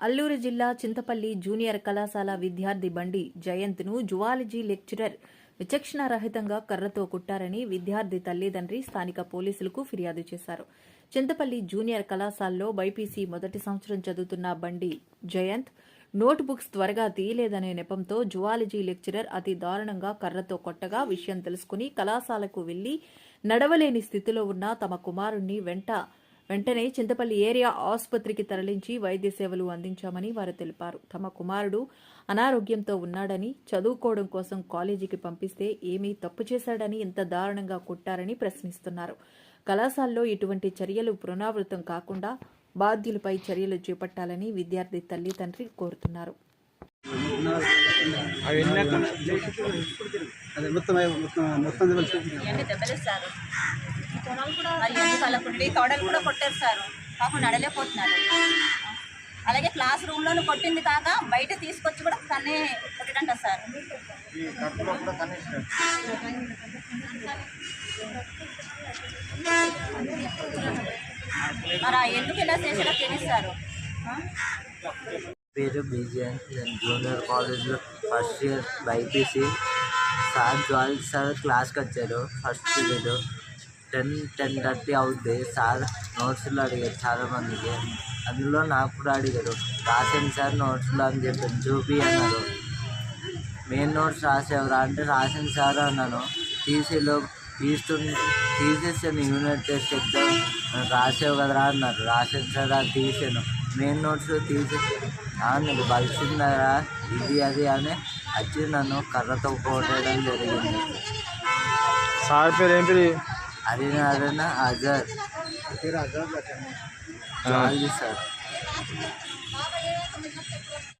అల్లూరు జిల్లా చింతపల్లి జూనియర్ కళాశాల విద్యార్థి బండి జయంత్ను జువాలజీ లెక్చరర్ విచక్షణారహితంగా కర్రతో కుట్టారని విద్యార్థి తల్లిదండ్రి స్థానిక పోలీసులకు ఫిర్యాదు చేశారు. చింతపల్లి జూనియర్ కళాశాలలో బైపీసీ మొదటి సంవత్సరం చదువుతున్న బండి జయంత్ నోట్ బుక్స్ త్వరగా తీయలేదనే నెపంతో జువాలజీ లెక్చరర్ అతి దారుణంగా కర్రతో కొట్టగా విషయం తెలుసుకుని కళాశాలకు వెళ్ళి నడవలేని స్థితిలో ఉన్న తమ కుమారుణ్ణి వెంట వెంటనే చింతపల్లి ఏరియా ఆసుపత్రికి తరలించి వైద్య సేవలు అందించామని వారు తెలిపారు. తమ కుమారుడు అనారోగ్యంతో ఉన్నాడని చదువుకోవడం కోసం కాలేజీకి పంపిస్తే ఏమీ తప్పు చేశాడని ఇంత దారుణంగా కొట్టారని ప్రశ్నిస్తున్నారు. కళాశాలలో ఇటువంటి చర్యలు పునరావృతం కాకుండా బాధ్యులపై చర్యలు చేపట్టాలని విద్యార్థి తల్లి తండ్రి కోరుతున్నారు మొత్తం మొత్తం మొత్తం కుట్టి కవడలు కూడా కొట్టారు సార్ పాపం నడలేకపోతున్నారు. అలాగే క్లాస్ రూమ్లోనూ కొట్టింది కాక బయట తీసుకొచ్చి కూడా కన్నే కొట్టడంట సార్. మరి ఎందుకు ఇలా చేసేలా తెలుస్తారు పేరు బీజేఎన్. నేను జూనియర్ కాలేజ్లో ఫస్ట్ ఇయర్ బైపీసీ. సార్ జాల్ సార్ క్లాస్కి వచ్చారు first period. Ten ten thirty అవుద్ది. సార్ నోట్స్లో అడిగారు చాలామందికి. అందులో నాకు కూడా అడిగారు రాసాను సార్ నోట్స్లో అని చెప్పాను చూపి అన్నారు. మెయిన్ నోట్స్ రాసేవరా? అంటే రాసాను సార్ అన్నాను. టీసీలో తీస్తు తీసేసాను యూనిట్ టెస్ట్ ఎగ్జామ్. రాసావు కదరా అన్నారు. రాసాను సార్ అది తీసాను. మెయిన్ నోట్స్ తీసి "ఆ, నీకు బలిసిందరా? ఇది అది అని వచ్చి నన్ను కర్రతో పోటేయడం జరిగింది. సార్ పేరు ఏం పేరు હરિનારાયણ આઝાદ ચાલીસ